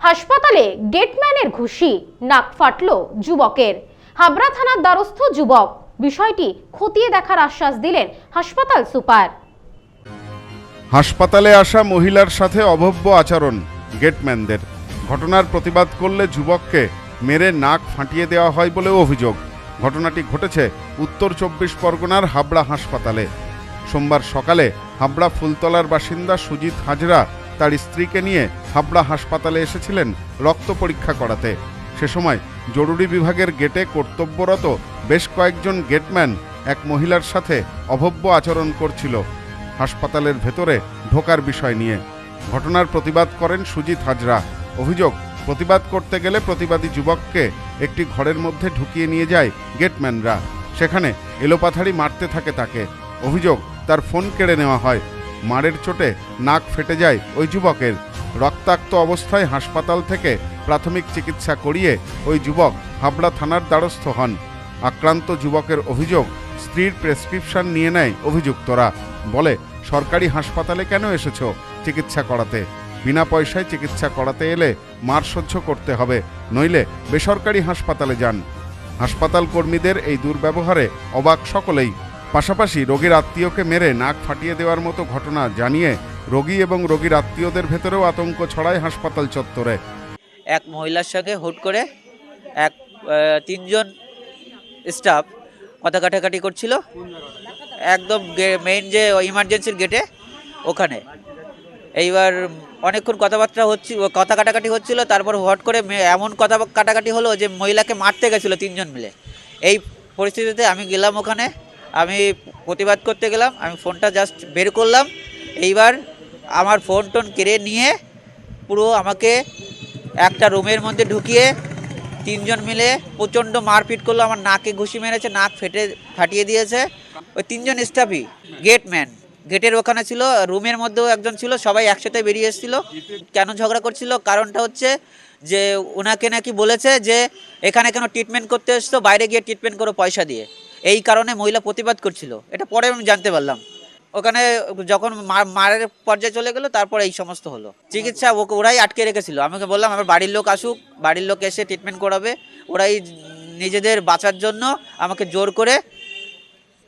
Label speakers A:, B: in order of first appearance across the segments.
A: হাসপাতালে গেটম্যানের ঘুষি, নাক ফাটল যুবকের। হাবড়া থানার দ্বারস্থ যুবক, বিষয়টি খতিয়ে দেখার আশ্বাস দিলেন হাসপাতাল সুপার।
B: হাসপাতালে আসা মহিলার সাথে অভব্য আচরণ গেটম্যানদের। ঘটনার প্রতিবাদ করলে যুবককে মেরে নাক ফাটিয়ে দেওয়া হয় বলে অভিযোগ। ঘটনাটি ঘটেছে উত্তর চব্বিশ পরগনার হাবড়া হাসপাতালে। সোমবার সকালে হাবড়া ফুলতলার বাসিন্দা সুজিত হাজরা তার স্ত্রীকে নিয়ে হাবড়া হাসপাতালে এসেছিলেন রক্ত পরীক্ষা করাতে। সে সময় জরুরি বিভাগের গেটে কর্তব্যরত বেশ কয়েকজন গেটম্যান এক মহিলার সাথে অভব্য আচরণ করছিল। হাসপাতালের ভেতরে ঢোকার বিষয় নিয়ে। ঘটনার প্রতিবাদ করেন সুজিত হাজরা। অভিযোগ, প্রতিবাদ করতে গেলে প্রতিবাদী যুবককে একটি ঘরের মধ্যে ঢুকিয়ে নিয়ে যায় গেটম্যানরা। সেখানে এলোপাথাড়ি মারতে থাকে তাকে। অভিযোগ, তার ফোন কেড়ে নেওয়া হয়। মারের চোটে নাক ফেটে যায় ওই যুবকের। রক্তাক্ত অবস্থায় হাসপাতাল থেকে প্রাথমিক চিকিৎসা করিয়ে ওই যুবক হাবড়া থানার দ্বারস্থ হন। আক্রান্ত যুবকের অভিযোগ, স্ত্রীর প্রেসক্রিপশন নিয়ে নেয় অভিযুক্তরা। বলে, সরকারি হাসপাতালে কেন এসেছ চিকিৎসা করাতে? বিনা পয়সায় চিকিৎসা করাতে এলে মার সহ্য করতে হবে, নইলে বেসরকারি হাসপাতালে যান। হাসপাতাল কর্মীদের এই দুর্ব্যবহারে অবাক সকলেই। পাশাপাশি রোগীর আত্মীয়কে মেরে নাক ফাটিয়ে দেওয়ার মতো ঘটনা জানিয়ে রোগী এবং রোগীর আত্মীয়দের ভেতরেও আতঙ্ক ছড়ায় হাসপাতাল চত্বরে।
C: এক মহিলার সঙ্গে হুট করে এক তিনজন স্টাফ কথা কাটাকাটি করছিল। একদম মেইন যে ইমার্জেন্সির গেটে ওখানে। এইবার অনেকক্ষণ কথাবার্তা হচ্ছিল কথা কাটাকাটি হচ্ছিল, তারপর হট করে এমন কথা কাটাকাটি হলো যে মহিলাকে মারতে গেছিল তিনজন মিলে। এই পরিস্থিতিতে আমি গেলাম ওখানে আমি প্রতিবাদ করতে গেলাম, আমি ফোনটা জাস্ট বের করলাম। এইবার আমার ফোন টোন কেড়ে নিয়ে পুরো আমাকে একটা রুমের মধ্যে ঢুকিয়ে তিনজন মিলে প্রচণ্ড মারপিট করল, আমার নাকে ঘুষি মেরেছে, নাক ফেটে ফাটিয়ে দিয়েছে। ওই তিনজন স্টাফই গেটম্যান গেটের ওখানে ছিল, রুমের মধ্যেও একজন ছিল, সবাই একসাথে বেরিয়ে এসেছিল। কেন ঝগড়া করছিল? কারণটা হচ্ছে যে ওনাকে নাকি বলেছে যে এখানে কেন ট্রিটমেন্ট করতে এসছো, বাইরে গিয়ে ট্রিটমেন্ট করো পয়সা দিয়ে। এই কারণে মহিলা প্রতিবাদ করছিল। এটা পরে আমি জানতে পারলাম। ওখানে যখন মারের পর্যায়ে চলে গেলো, তারপর এই সমস্ত হলো। চিকিৎসা ওরাই আটকে রেখেছিল। আমাকে বললাম, আমার বাড়ির লোক আসুক, বাড়ির লোক এসে ট্রিটমেন্ট করাবে। ওরাই নিজেদের বাঁচার জন্য আমাকে জোর করে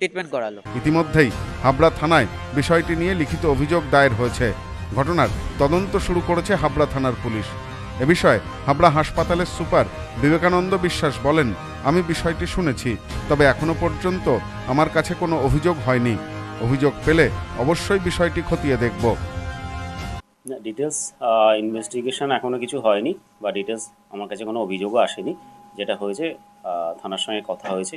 C: ট্রিটমেন্ট করালো।
B: ইতিমধ্যেই হাবড়া থানায় বিষয়টি নিয়ে লিখিত অভিযোগ দায়ের হয়েছে। ঘটনার তদন্ত শুরু করেছে হাবড়া থানার পুলিশ। এ বিষয়ে হাবড়া হাসপাতালের সুপার বিবেকানন্দ বিশ্বাস বলেন আমি বিষয়টি শুনেছি, তবে এখনও পর্যন্ত আমার কাছে কোনো অভিযোগ হয়নি। অভিযোগ পেলে অবশ্যই বিষয়টি খতিয়ে দেখব।
D: ডিটেলস ইনভেস্টিগেশন এখনও কিছু হয়নি, বা ডিটেলস আমার কাছে কোনো অভিযোগও আসেনি। যেটা হয়েছে থানার সঙ্গে কথা হয়েছে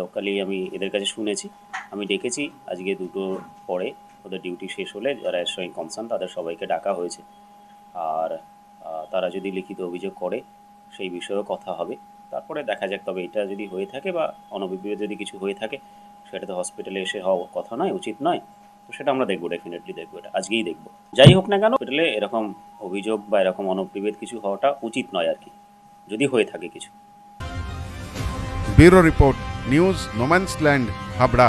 D: লোকালি আমি এদের কাছে শুনেছি, আমি ডেকেছি আজকে দুটো পরে ওদের ডিউটি শেষ হলে যারা এর সঙ্গে কনসার্ন তাদের সবাইকে ডাকা হয়েছে। আর তারা যদি লিখিত অভিযোগ করে, সেই বিষয়েও কথা হবে। তারপরে দেখা যাক, তবে এটা যদি হয়ে থাকে বা অনভিপ্রেত যদি কিছু হয়ে থাকে, সেটা তো হসপিটালে এসে হওয়া কথা নয়, উচিত নয়। তো সেটা আমরা দেখব ডেফিনেটলি দেখব এটা, আজকেই দেখব। যাই হোক না কেন হসপিটালে এরকম অভিযোগ বা এরকম অনবিবেদ কিছু হওয়াটা উচিত নয় আর কি, যদি হয়ে থাকে কিছু।
B: Bureau report, news, no man's land, Habra.